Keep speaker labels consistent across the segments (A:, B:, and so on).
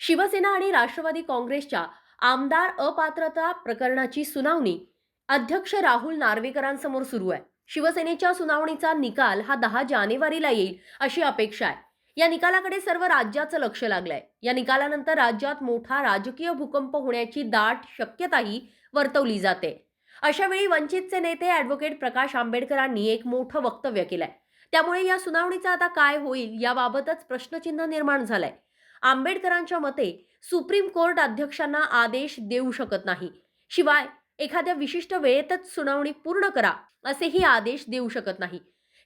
A: शिवसेना आणि राष्ट्रवादी काँग्रेसच्या आमदार अपात्रता प्रकरणाची सुनावणी अध्यक्ष राहुल नार्वेकरांसमोर सुरू आहे. शिवसेनेच्या सुनावणीचा निकाल हा दहा जानेवारीला येईल अशी अपेक्षा आहे. या निकालाकडे सर्व राज्याचं लक्ष लागलंय. या निकालानंतर राज्यात मोठा राजकीय भूकंप होण्याची दाट शक्यताही वर्तवली जाते. अशावेळी वंचितचे नेते ॲडव्होकेट प्रकाश आंबेडकरांनी एक मोठं वक्तव्य केलंय. त्यामुळे या सुनावणीचं आता काय होईल याबाबतच प्रश्नचिन्ह निर्माण झालंय. आंबेडकरांच्या मते सुप्रीम कोर्ट अध्यक्षांना आदेश देऊ शकत नाही. शिवाय एखाद्या विशिष्ट वेळेतच सुनावणी पूर्ण करा असेही आदेश देऊ शकत नाही.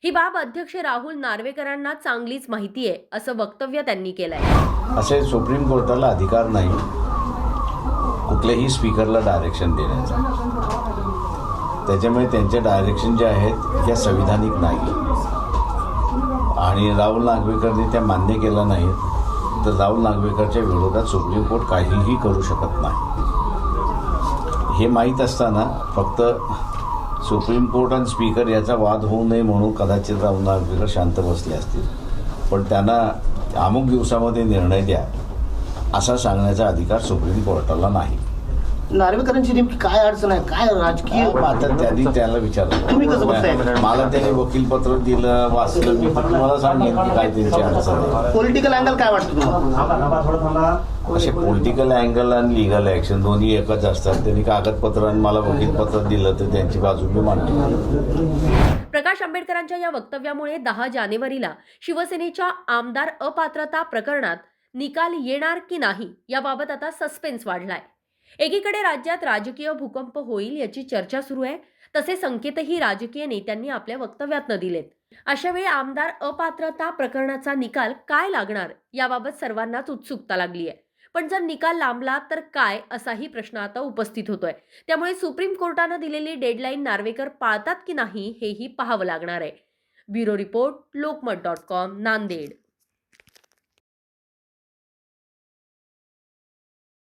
A: ही बाब अध्यक्ष राहुल नार्वेकरांना चांगलीच माहिती आहे असं वक्तव्य त्यांनी केलंय.
B: असे सुप्रीम कोर्टाला अधिकार नाही. कुठल्याही स्पीकरला डायरेक्शन देण्याचा. त्याच्यामुळे त्यांचे डायरेक्शन जे आहेत त्या संविधानिक नाही. आणि राहुल नागवेकरने त्या मान्य केल्या नाहीत. तर राहुल नागवेकरच्या विरोधात सुप्रीम कोर्ट काहीही करू शकत नाही. हे माहीत असताना फक्त सुप्रीम कोर्ट आणि स्पीकर याचा वाद होऊ नये म्हणून कदाचित राहुल नागवेकर शांत बसले असतील. पण त्यांना अमुक दिवसामध्ये निर्णय द्या असा सांगण्याचा अधिकार सुप्रीम कोर्टाला नाही.
C: नार्वेकरांची नेमकी काय अडचण आहे? काय राजकीय
B: आता त्यांनी त्याला
C: तुम्ही कसं बघताय?
B: विचारलं मला त्यांनी वकीलपत्र दिलं वाचलं मी पण तुम्हाला सांगेन की काय त्यांची अडचण आहे.
C: पॉलिटिकल अँगल काय वाटतं तुम्हाला?
B: असे पॉलिटिकल अँगल आणि लिगल ॲक्शन दोन्ही एकच असतात. त्यांनी कागदपत्र आणि मला वकीलपत्र दिलं तर त्यांची बाजू मी मांडतो.
A: प्रकाश आंबेडकरांच्या या वक्तव्यामुळे दहा जानेवारीला शिवसेनेच्या आमदार अपात्रता प्रकरणात निकाल येणार की नाही याबाबत आता सस्पेन्स वाढलाय. एकीकडे राज्यात राजकीय भूकंप होईल याची चर्चा सुरू आहे तसे संकेतही राजकीय नेत्यांनी आपल्या वक्तव्यात न दिलेत. अशा वेळी आमदार अपात्रता प्रकरणाचा निकाल काय लागणार याबाबत सर्वांनाच उत्सुकता लागली आहे. पण जर निकाल लांबला तर काय असाही प्रश्न आता उपस्थित होतोय. त्यामुळे सुप्रीम कोर्टानं दिलेली डेडलाईन नार्वेकर पाळतात की नाही हेही पाहावं लागणार आहे. Bureau report Lokmat dot com Nanded.